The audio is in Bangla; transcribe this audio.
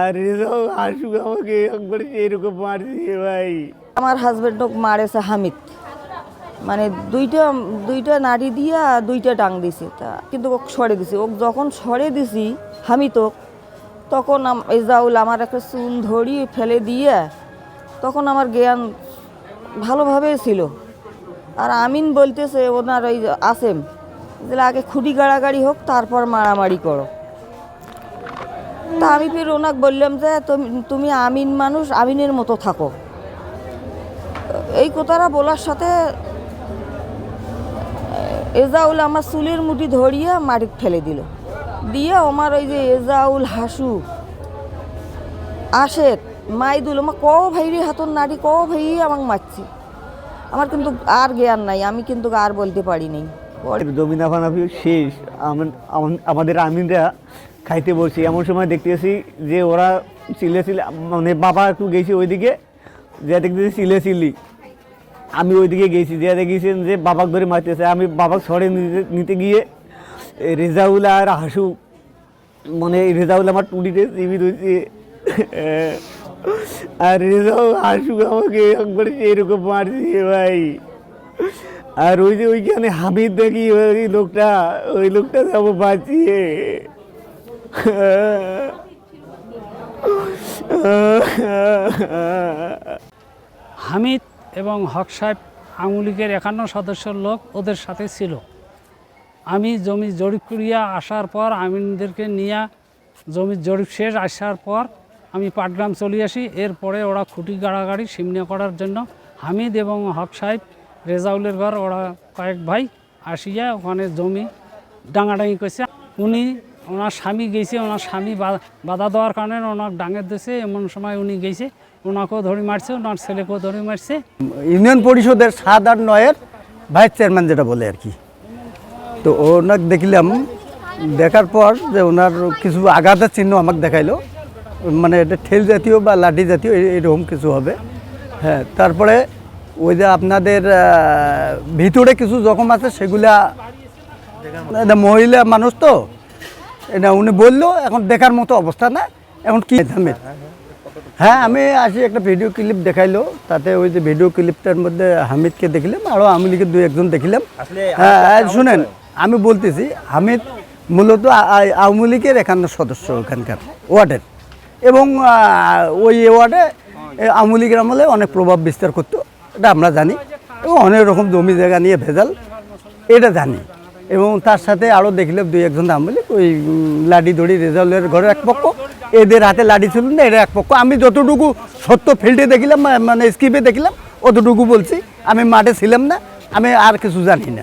আর রেজাও আশুক আমাকে, একবার এরকম মারছে ভাই। আমার হাজব্যান্ড মারেছে হামিদ। মানে দুইটা দুইটা নাড়ি দিয়া দুইটা ডাং দিছে তা, কিন্তু ওক সরে দিছে। ওক যখন সরে দিছি হামিদ ওক, তখন এজাউল আমার একটা চুল ধরি ফেলে দিয়ে, তখন আমার জ্ঞান ভালোভাবে ছিল। আর আমিন বলতেছে, ওনার ওই আসেম, যে আগে খুঁটি গাড়াগাড়ি হোক, তারপর মারামারি করো। তা আমি ফির ওনাকে বললাম যে, তুমি আমিন মানুষ, আমিনের মতো থাকো। এই কথাটা বলার সাথে, এজাউল আমার চুলের মুঠি ধরিয়ে মাটিতে ফেলে দিল। দিয়ে আমার ওই যে এজাউল হাসু আসে মাইদুল, আমার ক ভাই রে হাতর নাড়ি, ক ভাই আমাকে মারছি। আমার কিন্তু আর জ্ঞান নাই, আমি কিন্তু আর বলতে পারি নাই। জমিনা ফানাফি শেষ। আম- আম- আমাদের আমিনরা খাইতে বসছি এমন সময় দেখতেছি যে ওরা চিলে চিলে মানে বাবা একটু গেছি ওইদিকে, যে দেখতেছি চিলে চিলি আমি ওইদিকে গেছি, যে দেখেছেন যে বাবাকে ধরে মারতেছে। আমি বাবাকে সরে নিতে গিয়ে রেজাউল আর হাসু মানে রেজাউল আমার টুটিতে চিবি ধরছে আর রেজাউল, হাসু আমাকে একবার এরকম মারছে ভাই। আর ওই যে ওইখানে হামিদ দেখি ওই লোকটা ওই লোকটা যাব বাঁচিয়ে। হামিদ এবং হক সাহেব লীগের একান্ন সদস্যের লোক ওদের সাথে ছিল। আমি জমি জরিপ করিয়া আসার পর আমিনদেরকে নিয়ে জমি জরিপ শেষ আসার পর আমি পাটগ্রাম চলে আসি। এরপরে ওরা খুঁটি গাড়াগাড়ি সিমনে করার জন্য হামিদ এবং হক সাহেব রেজাউলের ঘর ওরা কয়েক ভাই আসিয়া ওখানে জমি ডাঙাডাঙি করছে উনি ওনার স্বামী গেছে, ওনার স্বামী বাধা দেওয়ার কারণে ওনার ডাঙের দেশে এমন সময় উনি গেছে, ওনাকেও ধরে মারছে, ওনার ছেলেকেও ধরে মারছে। ইউনিয়ন পরিষদের সাত আর নয়ের ভাইস চেয়ারম্যান যেটা বলে আর কি। তো ওনাকে দেখলাম, দেখার পর যে ওনার কিছু আঘাতের চিহ্ন আমাকে দেখাইলো। মানে এটা ঠেল জাতীয় বা লাঠি জাতীয় এরকম কিছু হবে। হ্যাঁ তারপরে ওই যে আপনাদের ভিতরে কিছু জখম আছে, সেগুলা মহিলা মানুষ তো? এটা উনি বলল এখন দেখার মতো অবস্থা না এখন কি থামে হ্যাঁ আমি আসি একটা ভিডিও ক্লিপ দেখাইলো তাতে ওই যে ভিডিও ক্লিপটার মধ্যে হামিদকে দেখলাম আরও লীগের দুই একজন দেখলাম। হ্যাঁ শুনেন আমি বলতেছি হামিদ মূলত আওয়ামী লীগের একান্ন সদস্য ওখানকার ওয়ার্ডের। এবং ওই ওয়ার্ডে আওয়ামী লীগের আমলে অনেক প্রভাব বিস্তার করতো এটা আমরা জানি। এবং অনেক রকম জমি জায়গা নিয়ে ভেজাল এটা জানি। এবং তার সাথে আরও দেখলাম দুই একজন দাম বলি, ওই লাডি দড়ি রেজাল্টের ঘরের এক পক্ষ। এদের হাতে লাডি ছিল না, এরা এক পক্ষ। আমি যতটুকু সত্য ফিল্ডে দেখলাম মানে স্কিপে দেখলাম, অতটুকু বলছি। আমি মাঠে ছিলাম না, আমি আর কিছু জানি না।